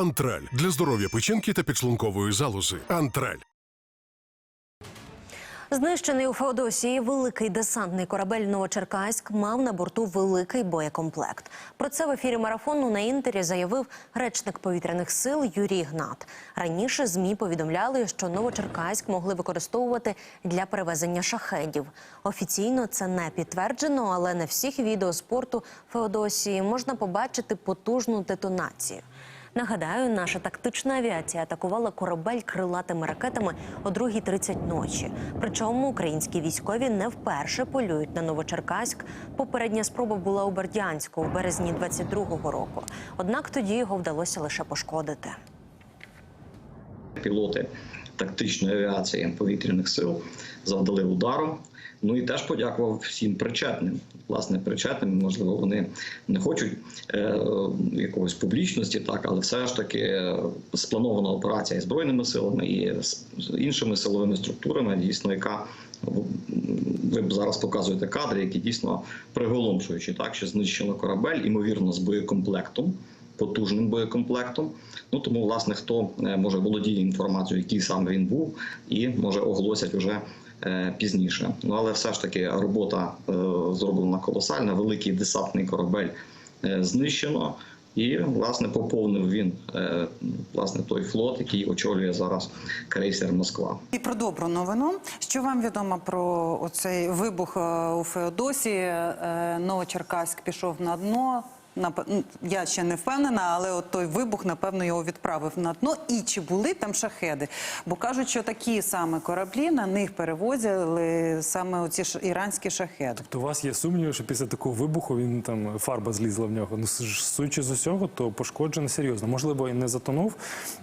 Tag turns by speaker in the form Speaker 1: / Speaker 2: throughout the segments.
Speaker 1: Антраль для здоров'я печінки та підшлункової залози. Антраль.
Speaker 2: Знищений у Феодосії великий десантний корабель Новочеркаськ мав на борту великий боєкомплект. Про це в ефірі марафону на інтері заявив речник повітряних сил Юрій Гнат. Раніше змі повідомляли, що Новочеркаськ могли використовувати для перевезення шахедів. Офіційно це не підтверджено, але на всіх відео з порту Феодосії можна побачити потужну детонацію. Нагадаю, наша тактична авіація атакувала корабель крилатими ракетами о 2.30 ночі. Причому українські військові не вперше полюють на Новочеркаськ. Попередня спроба була у Бердянську у березні 22-го року. Однак тоді його вдалося лише пошкодити.
Speaker 3: пілоти тактичної авіації повітряних сил завдали удару. Ну і теж подякував всім причетним. Власне, причетним, можливо, вони не хочуть е, якогось публічності, так, але все ж таки е, спланована операція і збройними силами і з іншими силовими структурами, дійсно, яка ви зараз показуєте кадри, які дійсно приголомшуючі, так що знищено корабель, ймовірно, з боєкомплектом потужним боєкомплектом. Ну тому, власне, хто е, може володіє інформацією, який саме він був, і може оголосять уже е, пізніше. Ну але все ж таки робота е, зроблена колосальна. Великий десантний корабель знищено. І власне поповнив він власне той флот, який очолює зараз крейсер Москва.
Speaker 4: І про добру новину. Що вам відомо про оцей вибух у Феодосії? Новочеркаськ пішов на дно. Ну, Я ще не впевнена, але от той вибух, напевно, його відправив на дно. І чи були там шахеди? Бо кажуть, що такі саме кораблі на них перевозили саме оці ж іранські шахеди.
Speaker 5: То у вас є сумніви, що після такого вибуху він там фарба злізла в нього. Ну судячи з усього, то пошкоджено серйозно. Можливо, і не затонув.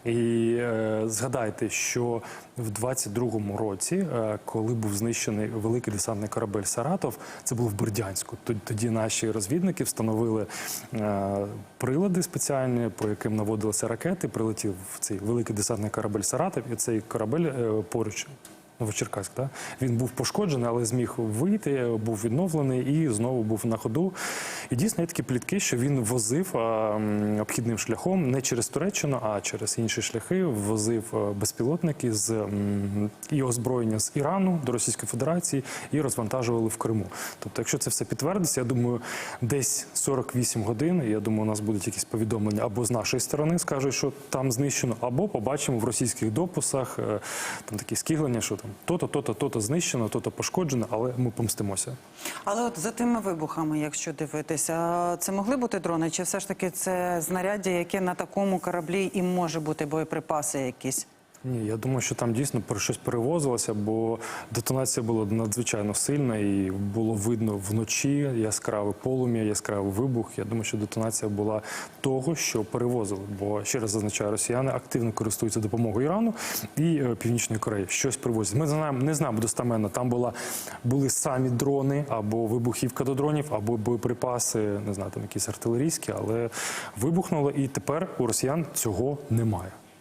Speaker 5: І е, згадайте, що в 22-му році, е, коли був знищений великий десантний корабель Саратов, це було в Бердянську. Тод- Тоді наші розвідники встановили е, прилади спеціальні, по яким наводилися ракети. Прилетів цей великий десантний корабель Саратов, і цей корабель е, поруч. Новочеркаськ, так? Він був пошкоджений, але зміг вийти, був відновлений і знову був на ходу. І дійсно є такі плітки, що він возив а, обхідним шляхом не через Туреччину, а через інші шляхи. Возив безпілотники з і озброєння з Ірану до Російської Федерації і розвантажували в Криму. Тобто, якщо це все підтвердиться, я думаю, десь 48 годин. Я думаю, у нас будуть якісь повідомлення або з нашої сторони скажуть, що там знищено, або побачимо в російських дописах е, там такі скиглення, що там то-то, то-то, то-то знищено, то-то пошкоджено, але ми помстимося.
Speaker 4: Але от за тими вибухами, якщо дивитися, це могли бути дрони, чи все ж таки це знаряддя, яке на такому кораблі і може бути боєприпаси якісь?
Speaker 5: Ні, я думаю, що там дійсно про щось перевозилося, бо детонація була надзвичайно сильна і було видно вночі яскраве полум'я, яскравий вибух. Я думаю, що детонація була того, що перевозили. Бо ще раз зазначаю, росіяни активно користуються допомогою Ірану і е, Північної Кореї. Щось привозять. Ми знаємо, не знаємо достаменно. Там була були самі дрони або вибухівка до дронів, або боєприпаси, не знаю, там якісь артилерійські, але вибухнуло, і тепер у росіян цього немає.